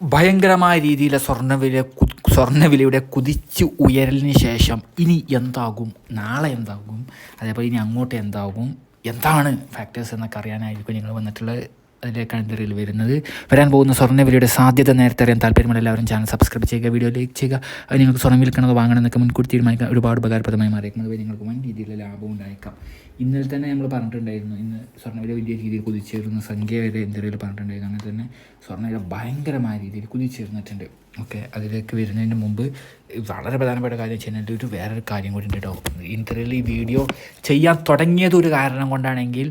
ഭയങ്കരമായ രീതിയിലെ സ്വർണവില സ്വർണവിലയുടെ കുതിച്ച് ഉയരലിന് ശേഷം ഇനി എന്താകും? നാളെ എന്താകും? അതേപോലെ ഇനി അങ്ങോട്ട് എന്താകും? എന്താണ് ഫാക്ടേഴ്സ് എന്നൊക്കെ അറിയാനായിരിക്കും നിങ്ങൾ വന്നിട്ടുള്ള അതിലേക്കാണ് ഇതിൽ വരുന്നത്. വരാൻ പോകുന്ന സ്വർണവിലയുടെ സാധ്യത നേരത്തെ അറിയാൻ താല്പര്യമുള്ള എല്ലാവരും ചാനൽ സബ്സ്ക്രൈബ് ചെയ്യുക വീഡിയോ ലൈക്ക് ചെയ്യുക. അത് നിങ്ങൾക്ക് സ്വർണം വിൽക്കണത് വാങ്ങണമെന്നൊക്കെ മുൻകൂട്ടി തീരുമാനിക്കാൻ ഒരുപാട് ഉപകാരപ്രദമായി മാറിയിരിക്കുന്നത് അതുപോലെ നിങ്ങൾക്ക് വൻ രീതിയിലുള്ള ലാഭം ഉണ്ടായേക്കാം. ഇന്നലെ തന്നെ നമ്മൾ പറഞ്ഞിട്ടുണ്ടായിരുന്നു ഇന്ന് സ്വർണവില വലിയ രീതിയിൽ കുതിച്ചേരുന്ന സംഖ്യ വരെ എന്തെങ്കിലും പറഞ്ഞിട്ടുണ്ടായിരുന്നു. അങ്ങനെ തന്നെ സ്വർണവില ഭയങ്കരമായ രീതിയിൽ കുതിച്ചേർന്നിട്ടുണ്ട് ഓക്കെ അതിലേക്ക് വരുന്നതിന് മുമ്പ് വളരെ പ്രധാനപ്പെട്ട കാര്യം വെച്ച് കഴിഞ്ഞാൽ ഒരു വേറൊരു കാര്യം കൂടി ഉണ്ട് കേട്ടോ. ഇന്ത്യയിൽ ഈ വീഡിയോ ചെയ്യാൻ തുടങ്ങിയത് ഒരു കാരണം കൊണ്ടാണെങ്കിൽ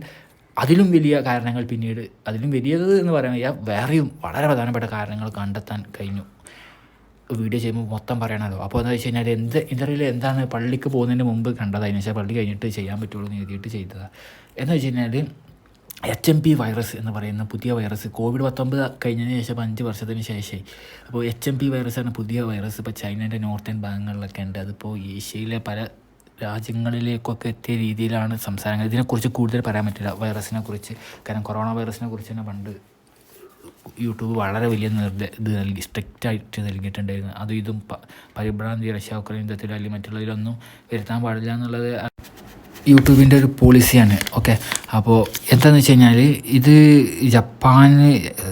അതിലും വലിയ കാരണങ്ങൾ പിന്നീട് അതിലും വലിയത് എന്ന് പറയാൻ വയ്യ വേറെയും വളരെ പ്രധാനപ്പെട്ട കാരണങ്ങൾ കണ്ടെത്താൻ കഴിഞ്ഞു. വീഡിയോ ചെയ്യുമ്പോൾ മൊത്തം പറയണമല്ലോ അപ്പോൾ എന്താ വെച്ച് കഴിഞ്ഞാൽ എന്ത് ഇന്റർവ്യൂവിൽ എന്താണ് പള്ളിക്ക് പോകുന്നതിന് മുമ്പ് കണ്ടത്? അതിന് വെച്ചാൽ പള്ളി കഴിഞ്ഞിട്ട് ചെയ്യാൻ പറ്റുള്ളൂ എന്ന് എഴുതിയിട്ട് ചെയ്തതാണ് എന്ന് വെച്ച് കഴിഞ്ഞാൽ എച്ച് എം പി വൈറസ് എന്ന് പറയുന്ന പുതിയ വൈറസ് കോവിഡ് പത്തൊമ്പത് കഴിഞ്ഞതിന് ശേഷം അഞ്ച് വർഷത്തിന് ശേഷമായി അപ്പോൾ എച്ച് എം പി വൈറസാണ് പുതിയ വൈറസ് ഇപ്പോൾ ചൈനേന്റെ നോർത്തേൺ ഭാഗങ്ങളിലൊക്കെ ഉണ്ട്. അതിപ്പോൾ ഏഷ്യയിലെ പല രാജ്യങ്ങളിലേക്കൊക്കെ എത്തിയ രീതിയിലാണ് സംസാരങ്ങൾ. ഇതിനെക്കുറിച്ച് കൂടുതൽ പറയാൻ പറ്റില്ല. വൈറസിനെ കുറിച്ച്. കാരണം കൊറോണ വൈറസിനെ കുറിച്ച് തന്നെ പണ്ട് യൂട്യൂബ് വളരെ വലിയ നിർദ്ദേശം ഇത് നൽകി സ്ട്രിക്റ്റായിട്ട് നൽകിയിട്ടുണ്ടായിരുന്നു. അതും ഇതും പരിഭ്രാന്തി റഷ്യ ഉക്രൈൻ യുദ്ധത്തിൽ അല്ലെങ്കിൽ മറ്റുള്ളതിലൊന്നും വരുത്താൻ പാടില്ല എന്നുള്ളത് യൂട്യൂബിന്റെ ഒരു പോളിസിയാണ് ഓക്കെ അപ്പോൾ എന്താണെന്ന് വെച്ച് കഴിഞ്ഞാൽ ഇത് ജപ്പാന്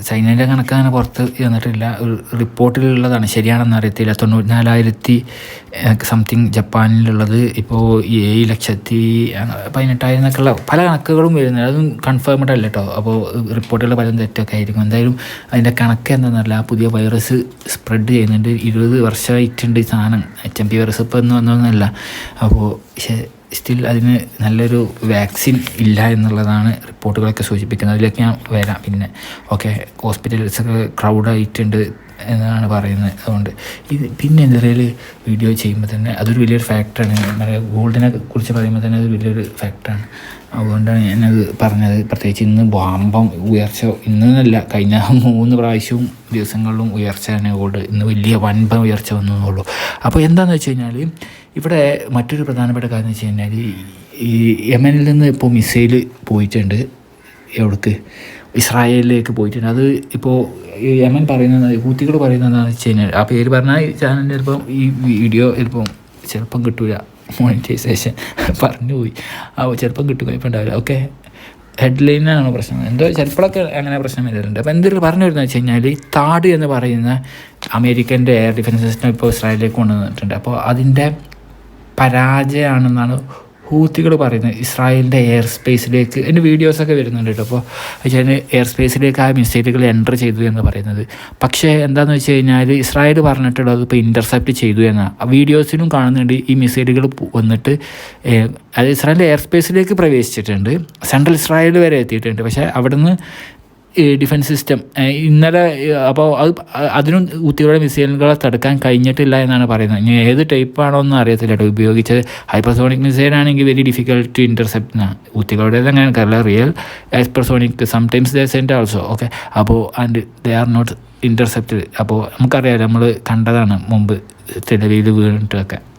ചൈനയുടെ കണക്ക് അങ്ങനെ പുറത്ത് വന്നിട്ടില്ല. ഒരു റിപ്പോർട്ടിലുള്ളതാണ്. ശരിയാണെന്ന് അറിയത്തില്ല. തൊണ്ണൂറ്റിനാലായിരത്തി സംതിങ് ജപ്പാനിലുള്ളത്. ഇപ്പോൾ ഏഴ് ലക്ഷത്തി പതിനെട്ടായിരം എന്നൊക്കെയുള്ള പല കണക്കുകളും വരുന്നുണ്ട്. അതും കൺഫേംഡ് അല്ല കേട്ടോ അപ്പോൾ റിപ്പോർട്ടുകൾ പലതും തെറ്റൊക്കെ ആയിരിക്കും. എന്തായാലും അതിന്റെ കണക്ക് എന്താണെന്നല്ല പുതിയ വൈറസ് സ്പ്രെഡ് ചെയ്യുന്നുണ്ട്. ഇരുപത് വർഷമായിട്ടുണ്ട് സാധനം. എച്ച് എം പി വൈറസ് ഇപ്പോൾ ഒന്നും വന്നതൊന്നുമല്ല അപ്പോൾ സ്റ്റിൽ അതിന് നല്ലൊരു വാക്സിൻ ഇല്ല എന്നുള്ളതാണ് റിപ്പോർട്ടുകളൊക്കെ സൂചിപ്പിക്കുന്നത്. അതിലേക്ക് ഞാൻ വരാം പിന്നെ. ഓക്കെ ഹോസ്പിറ്റൽസ് ഒക്കെ ക്രൗഡായിട്ടുണ്ട് എന്നാണ് പറയുന്നത്. അതുകൊണ്ട് ഇത് പിന്നെ എന്താ പറയുക വീഡിയോ ചെയ്യുമ്പോൾ തന്നെ അതൊരു വലിയൊരു ഫാക്ടറാണ് പറയുക ഗോൾഡിനെ കുറിച്ച് പറയുമ്പോൾ തന്നെ അത് വലിയൊരു ഫാക്ടറാണ് അതുകൊണ്ടാണ് ഞാനത് പറഞ്ഞത്. പ്രത്യേകിച്ച് ഇന്ന് ബാമ്പം ഉയർച്ച ഇന്നല്ല കഴിഞ്ഞ മൂന്ന് പ്രാവശ്യവും ദിവസങ്ങളിലും ഉയർച്ചയാണ് ഗോൾഡ്. ഇന്ന് വലിയ വൻപ ഉയർച്ച വന്നു എന്നുള്ളൂ. അപ്പോൾ എന്താണെന്ന് വെച്ച് കഴിഞ്ഞാൽ ഇവിടെ മറ്റൊരു പ്രധാനപ്പെട്ട കാര്യം എന്ന് വെച്ച് കഴിഞ്ഞാൽ ഈ യമനിൽ നിന്ന് ഇപ്പോൾ മിസൈൽ പോയിട്ടുണ്ട്. എവിടേക്ക്? ഇസ്രായേലിലേക്ക് പോയിട്ടുണ്ട്. അത് ഇപ്പോൾ യമൻ പറയുന്നത് ഹൂത്തികൾ പറയുന്നത് എന്താണെന്ന് വെച്ച് കഴിഞ്ഞാൽ ആ പേര് പറഞ്ഞാൽ ഈ ചാനൽ ചിലപ്പം ഈ വീഡിയോ ചിലപ്പം ചിലപ്പം കിട്ടൂല. മോണിറ്റൈസേഷൻ പറഞ്ഞു പോയി ആ ചിലപ്പം കിട്ടും ഉണ്ടാവില്ല. ഓക്കെ ഹെഡ്ലൈനാണ് പ്രശ്നം. എന്തോ ചിലപ്പോഴൊക്കെ അങ്ങനെ പ്രശ്നം വരാറുണ്ട്. അപ്പോൾ എന്തൊരു പറഞ്ഞു വരുന്നത് വെച്ച് കഴിഞ്ഞാൽ ഈ താഡ് എന്ന് പറയുന്ന അമേരിക്കന്റെ എയർ ഡിഫൻസ് സിസ്റ്റം ഇപ്പോൾ ഇസ്രായേലിലേക്ക് കൊണ്ടുവന്നിട്ടുണ്ട്. അപ്പോൾ അതിന്റെ പരാജയമാണെന്നാണ് ഹൂത്തികൾ പറയുന്നത്. ഇസ്രായേലിന്റെ എയർ സ്പേസിലേക്ക് എന്റെ വീഡിയോസൊക്കെ വരുന്നുണ്ട് കേട്ടോ. അപ്പോൾ വെച്ചാൽ എയർ സ്പേസിലേക്ക് ആ മിസൈലുകൾ എന്റർ ചെയ്തു എന്ന് പറയുന്നത്. പക്ഷേ എന്താണെന്ന് വെച്ച് കഴിഞ്ഞാൽ ഇസ്രായേൽ പറഞ്ഞിട്ടുള്ളത് ഇപ്പോൾ ഇന്റർസെപ്റ്റ് ചെയ്തു എന്നാണ് ആ വീഡിയോസിലും കാണുന്നുണ്ട് ഈ മിസൈലുകൾ വന്നിട്ട് അത് ഇസ്രായേലിന്റെ എയർ സ്പേസിലേക്ക് പ്രവേശിച്ചിട്ടുണ്ട്. സെൻട്രൽ ഇസ്രായേൽ വരെ എത്തിയിട്ടുണ്ട്. പക്ഷേ അവിടുന്ന് ഡിഫൻസ് സിസ്റ്റം ഇന്നലെ അപ്പോൾ അത് അതിനും ഊത്തികളുടെ മിസൈലുകളെ തടുക്കാൻ കഴിഞ്ഞിട്ടില്ല എന്നാണ് പറയുന്നത്. ഇനി ഏത് ടൈപ്പാണോ ഒന്നും അറിയത്തില്ല കേട്ടോ. ഉപയോഗിച്ചത് ഹൈപ്പർസോണിക് മിസൈലാണെങ്കിൽ വെരി ഡിഫിക്കൽട്ട് ടു ഇന്റർസെപ്റ്റ് എന്നാണ് ഊത്തികളുടേത് അങ്ങനെ കല്ല real hypersonic sometimes the sent also okay അപ്പോൾ and they are not intercepted അപ്പോൾ നമുക്കറിയാം നമ്മൾ കണ്ടതാണ് മുമ്പ് തെലവിയിൽ വീണിട്ടൊക്കെ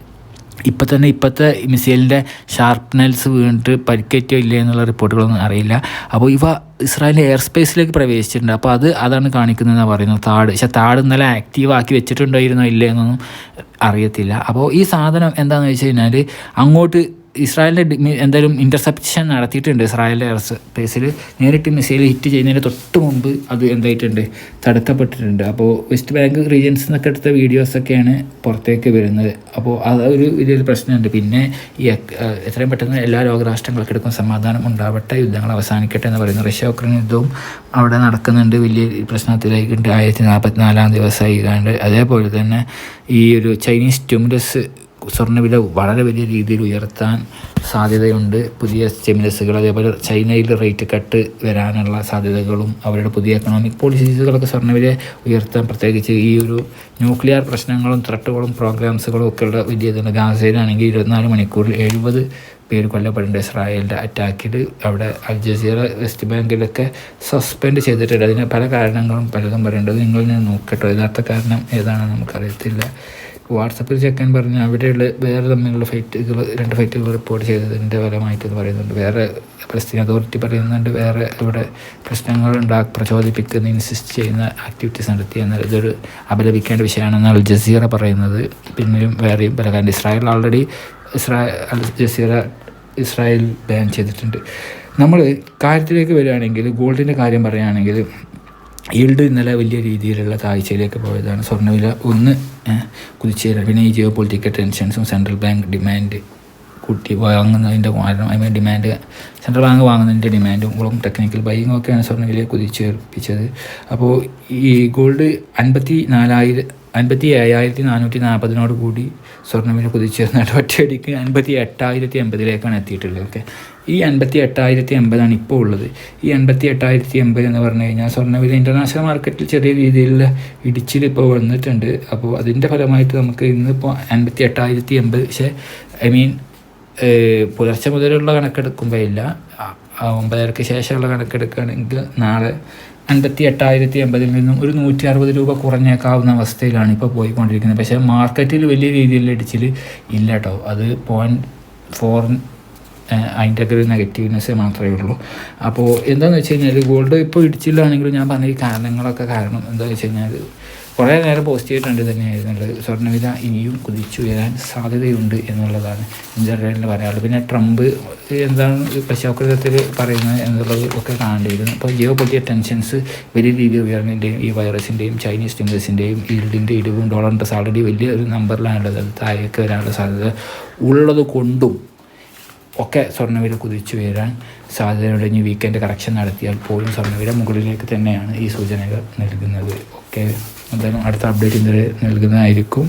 ഇപ്പം തന്നെ ഇപ്പോഴത്തെ മിസൈലിന്റെ ഷാർപ്പ്നെൽസ് വീണിട്ട് പരിക്കേറ്റോ ഇല്ല എന്നുള്ള റിപ്പോർട്ടുകളൊന്നും അറിയില്ല. അപ്പോൾ ഇവ ഇസ്രായേലിന്റെ എയർ സ്പേസിലേക്ക് പ്രവേശിച്ചിട്ടുണ്ട്. അപ്പോൾ അത് അതാണ് കാണിക്കുന്നതെന്നാണ് പറയുന്നത്. താട്. പക്ഷേ താട് ഇന്നലെ ആക്റ്റീവ് ആക്കി വെച്ചിട്ടുണ്ടായിരുന്നോ ഇല്ലേ എന്നൊന്നും അറിയത്തില്ല. അപ്പോൾ ഈ സാധനം എന്താണെന്ന് വെച്ച് കഴിഞ്ഞാൽ അങ്ങോട്ട് ഇസ്രായേലിന്റെ എന്തായാലും ഇന്റർസെപ്ഷൻ നടത്തിയിട്ടുണ്ട് ഇസ്രായേലിന്റെ എയർ സ്പേസിൽ നേരിട്ട് മിസൈൽ ഹിറ്റ് ചെയ്യുന്നതിന് തൊട്ട് മുമ്പ് അത് എന്തായിട്ടുണ്ട്? തടുക്കപ്പെട്ടിട്ടുണ്ട് അപ്പോൾ വെസ്റ്റ് ബാങ്ക് റീജിയൻസ് എന്നൊക്കെ എടുത്ത വീഡിയോസൊക്കെയാണ് പുറത്തേക്ക് വരുന്നത്. അപ്പോൾ അത് ഒരു വലിയൊരു പ്രശ്നമുണ്ട്. പിന്നെ ഈ എത്രയും പെട്ടെന്ന് എല്ലാ ലോകരാഷ്ട്രങ്ങൾക്ക് എടുക്കും സമാധാനം ഉണ്ടാവട്ടെ. യുദ്ധങ്ങൾ അവസാനിക്കട്ടെ എന്ന് പറയുന്നു റഷ്യ ഉക്രൈൻ യുദ്ധവും അവിടെ നടക്കുന്നുണ്ട്. വലിയ പ്രശ്നത്തിലേക്കുണ്ട് ആയിരത്തി നാൽപ്പത്തിനാലാം ദിവസമായി അതേപോലെ തന്നെ ഈ ഒരു ചൈനീസ് സ്റ്റിമുലസ് സ്വർണവില വളരെ വലിയ രീതിയിൽ ഉയർത്താൻ സാധ്യതയുണ്ട്. പുതിയ സ്റ്റിമുലസുകൾ അതേപോലെ ചൈനയിൽ റേറ്റ് കട്ട് വരാനുള്ള സാധ്യതകളും അവരുടെ പുതിയ എക്കണോമിക് പോളിസീസുകളൊക്കെ സ്വർണവില ഉയർത്താൻ പ്രത്യേകിച്ച് ഈ ഒരു ന്യൂക്ലിയർ പ്രശ്നങ്ങളും ത്രട്ടുകളും പ്രോഗ്രാംസുകളും ഒക്കെ ഉള്ള വലിയ ഇതുണ്ട് ഗാസയിലാണെങ്കിൽ ഇരുപത്തിനാല് മണിക്കൂറിൽ എഴുപത് പേര് കൊല്ലപ്പെടേണ്ട ഇസ്രായേലിന്റെ അറ്റാക്കിൽ അവിടെ അൽ ജസീറ വെസ്റ്റ് ബാങ്കിലൊക്കെ സസ്പെൻഡ് ചെയ്തിട്ടുണ്ട്. അതിന് പല കാരണങ്ങളും പലതും പറയേണ്ടത് നിങ്ങൾ നോക്കട്ടോ. യഥാർത്ഥ കാരണം ഏതാണെന്ന് നമുക്കറിയത്തില്ല. വാട്സപ്പിൽ ചെക്കാൻ പറഞ്ഞ അവിടെയുള്ള വേറെ തമ്മിലുള്ള ഫൈറ്റുകൾ രണ്ട് ഫൈറ്റുകൾ റിപ്പോർട്ട് ചെയ്തതിന്റെ ഫലമായിട്ട് ഇത് പറയുന്നുണ്ട്. വേറെ പലസ്തീൻ അതോറിറ്റി പറയുന്നുണ്ട് വേറെ ഇവിടെ പ്രശ്നങ്ങൾ ഉണ്ടാ പ്രചോദിപ്പിക്കുന്ന ഇൻസിസ്റ്റ് ചെയ്യുന്ന ആക്ടിവിറ്റീസ് നടത്തി എന്നാൽ ഇതൊരു അപലപിക്കേണ്ട വിഷയമാണെന്ന് അൽ ജസീറ പറയുന്നത്. പിന്നെയും വേറെയും പല കാര്യം. Israel already Israel Al Jazeera Israel ban ചെയ്തിട്ടുണ്ട്. നമ്മൾ കാര്യത്തിലേക്ക് വരികയാണെങ്കിൽ ഗോൾഡിന്റെ കാര്യം പറയുകയാണെങ്കിൽ ഈൽഡ് ഇന്നലെ വലിയ രീതിയിലുള്ള താഴ്ചയിലേക്ക് പോയതാണ്. സ്വർണവില ഒന്ന് കുതിച്ചേരാൻ പിന്നെ ഈ ജിയോ പൊളിറ്റിക്കൽ ടെൻഷൻസും സെൻട്രൽ ബാങ്ക് ഡിമാൻഡ് കൂട്ടി വാങ്ങുന്നതിന്റെ കാരണം അതിന് ഡിമാൻഡ് സെൻട്രൽ ബാങ്ക് വാങ്ങുന്നതിന്റെ ഡിമാൻഡും ടെക്നിക്കൽ ബൈങ്ങും ഒക്കെയാണ് സ്വർണവിലയെ കുതിച്ചേർപ്പിച്ചത്. അപ്പോൾ ഈ ഗോൾഡ് അൻപത്തി നാലായിരം അൻപത്തി ഏഴായിരത്തി നാനൂറ്റി നാൽപ്പതിനോട് കൂടി സ്വർണവില കുതിച്ചേർന്നിട്ട് ഒറ്റയടിക്ക് അൻപത്തി എട്ടായിരത്തി എൺപതിലേക്കാണ് എത്തിയിട്ടുള്ളത്. ഓക്കെ. ഈ അൻപത്തി എട്ടായിരത്തി എൺപതാണ് ഇപ്പോൾ ഉള്ളത്. ഈ അൻപത്തി എട്ടായിരത്തി എൺപത് എന്ന് പറഞ്ഞു കഴിഞ്ഞാൽ സ്വർണവില ഇന്റർനാഷണൽ മാർക്കറ്റിൽ ചെറിയ രീതിയിലുള്ള ഇടിച്ചിൽ ഇപ്പോൾ വന്നിട്ടുണ്ട്. അപ്പോൾ അതിന്റെ ഫലമായിട്ട് നമുക്ക് ഇന്നിപ്പോൾ അൻപത്തി എട്ടായിരത്തി എൺപത് പക്ഷേ ഐ മീൻ പുലർച്ചെ മുതലുള്ള കണക്കെടുക്കുമ്പോൾ ഇല്ല ഒമ്പതരക്ക് ശേഷമുള്ള കണക്കെടുക്കുകയാണെങ്കിൽ നാളെ അൻപത്തി എട്ടായിരത്തി എൺപതിൽ നിന്നും ഒരു നൂറ്റി അറുപത് രൂപ കുറഞ്ഞേക്കാവുന്ന അവസ്ഥയിലാണ് ഇപ്പോൾ പോയിക്കൊണ്ടിരിക്കുന്നത്. പക്ഷേ മാർക്കറ്റിൽ വലിയ രീതിയിലുള്ള ഇടിച്ചിൽ ഇല്ല കേട്ടോ. അത് പോയിന്റ് ഫോർ അതിന്റെ ഒക്കെ ഒരു നെഗറ്റീവ്നെസ് മാത്രമേ ഉള്ളൂ. അപ്പോൾ എന്താണെന്ന് വെച്ച് കഴിഞ്ഞാൽ ഗോൾഡ് ഇപ്പോൾ ഇടിച്ചില്ലാണെങ്കിലും ഞാൻ പറഞ്ഞ ഈ കാരണങ്ങളൊക്കെ കാരണം എന്താണെന്ന് വെച്ച് കഴിഞ്ഞാൽ കുറേ നേരം പോസിറ്റീവ് ട്രെൻഡ് തന്നെയായിരുന്നുള്ളത്. സ്വർണവില ഇനിയും കുതിച്ചുയരാൻ സാധ്യതയുണ്ട് എന്നുള്ളതാണ് ഇന്ത്യയിൽ പറയാനുള്ളത്. പിന്നെ ട്രംപ് എന്താണ് പശ്ചാത്തലത്തിൽ പറയുന്നത് എന്നുള്ളത് ഒക്കെ കാണേണ്ടിയിരുന്നു. അപ്പോൾ ജിയോ പൊട്ടിയ ടെൻഷൻസ് വലിയ രീതിയിൽ ഉയർന്നതിന്റെയും ഈ വൈറസിന്റെയും ചൈനീസ് സ്റ്റിംഗസിന്റെയും ഈൽഡിന്റെ ഇടിവും ഡോളറിന്റെ ആൾറെഡി വലിയ ഒരു നമ്പറിലാണുള്ളത് അത് താഴേക്ക് വരാനുള്ള സാധ്യത ഉള്ളത് കൊണ്ടും ഒക്കെ സ്വർണവില കുതിച്ചു വരാൻ സാധ്യതയുണ്ട്. ഇനി വീക്കെൻഡ് കറക്ഷൻ നടത്തിയാൽ പോലും സ്വർണവില മുകളിലേക്ക് തന്നെയാണ് ഈ സൂചനകൾ നൽകുന്നത്. ഓക്കെ എന്തായാലും അടുത്ത അപ്ഡേറ്റ് ഇന്നലെ നൽകുന്നതായിരിക്കും.